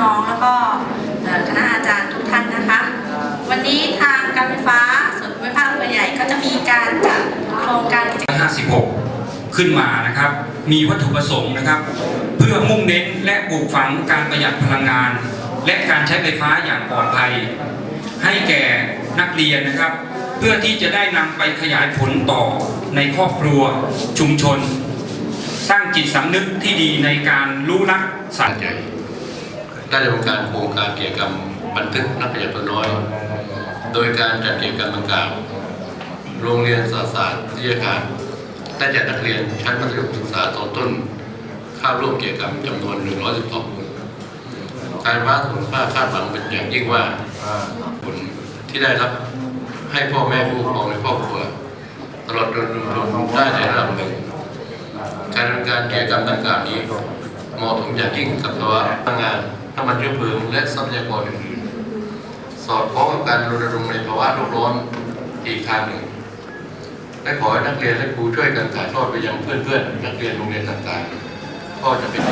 น้องๆ แล้วก็คณะอาจารย์ทุกท่านนะคะ วันนี้ทางการไฟฟ้าส่วนภูมิภาคอำเภอใหญ่ก็จะมีการจัดโครงการกิจกรรม56 ขึ้นมานะครับ มีวัตถุประสงค์นะครับ เพื่อมุ่งเน้นและปลูกฝังการประหยัดพลังงาน และการใช้ไฟฟ้าอย่างปลอดภัย ให้แก่นักเรียนนะครับ เพื่อที่จะได้นำไปขยายผลต่อในครอบครัวชุมชน สร้างจิตสำนึกที่ดีในการรู้รักสัตว์ใหญ่ ได้ดำเนินการโครงการกิจกรรมบันทึกนักประหยัดตัวน้อย โดยการจัดกิจกรรมดังกล่าวโรงเรียนสาศาสตร์วิทยาการได้จัดนักเรียนชั้นมัธยมศึกษาตอนต้นเข้าร่วมกิจกรรมจำนวน 112 คนการว้าถุนผ้าคาดหวังเป็นอย่างยิ่งว่าผลที่ได้รับให้พ่อแม่ผู้ปกครองในครอบครัวตลอดจนชุมชนได้ในระดับหนึ่งการดำเนินการกิจกรรมดังกล่าวนี้เหมาะสมอย่างยิ่งกับภาวะงาน น้ำมันเชื้อเพลิงและทรัพยากรอื่นๆ สอดคล้องกับการรณรงค์ในภาวะโลกร้อนอีกทางหนึ่งและขอให้นักเรียนและครูช่วยกันถ่ายทอดไปยังเพื่อนๆนักเรียนโรงเรียนต่างๆ ก็จะเป็น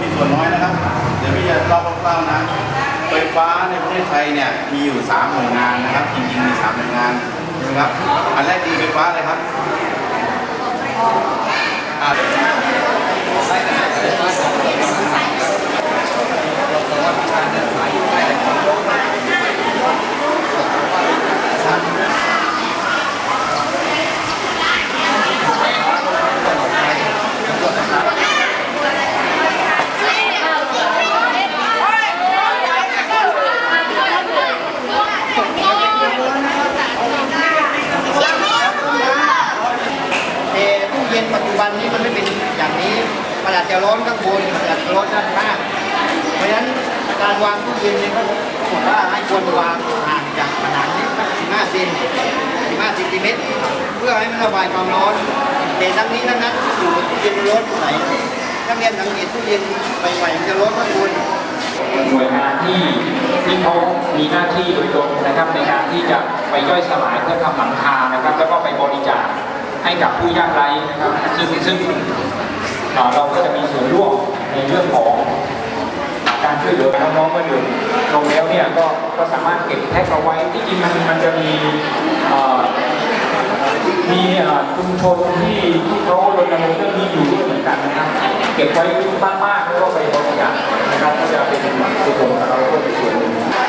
มีส่วนน้อยนะครับ เดี๋ยวพี่จะเล่าคร่าวๆนะ ไฟฟ้าในประเทศไทยเนี่ยมีอยู่3หน่วยงานนะครับ จริงๆมี3หน่วยงานใช่ไหมครับ อันแรกคือไฟฟ้าอะไรครับอ่า เออตู้เย็นปัจจุ บันนี้มันไม่เป็นอย่างนี้มันอาจจะร้อนข้างบนมันอาจจะร้อนด้านข้างเพราะฉะนั้นการวางตู้เย็นเนี่ยเขาบอกว่าให้ควรวางห่างจากผนังนี้สัก15เซน15เซนติเมตรเพื่อให้มันระบายความร้อนแต่ทั้งนี้ทั้งนั้นอยู่ตู้เย็นร้อนไหนถ้าเรียนสังเกตตู้เย็นใหม่ๆมันจะร้อนข้างบนหน่วยงานที่ที่เขามีหน้าที่โดยตรงนะครับในการที่จะไปย่อยสลายเพื่อทำหลังคานะครับ แล้วก็ไปบริจาค ให้กับผู้ยากไร้นะครับซึ่งซึ่งเราก็จะมีส่วนร่วมในเรื่องของการช่วยเหลือน้องๆเมื่อดื่มลงแล้วเนี่ยก็ก็สามารถเก็บแท็กเอาไว้ที่จริงมันมันจะมีมีชุมชนที่ที่เขารณรงค์เรื่องนี้อยู่ด้วยเหมือนกันนะครับเก็บไว้บ้านๆแล้วก็ไปบริจาคนะครับก็จะเป็นกุศลกับเราด้วย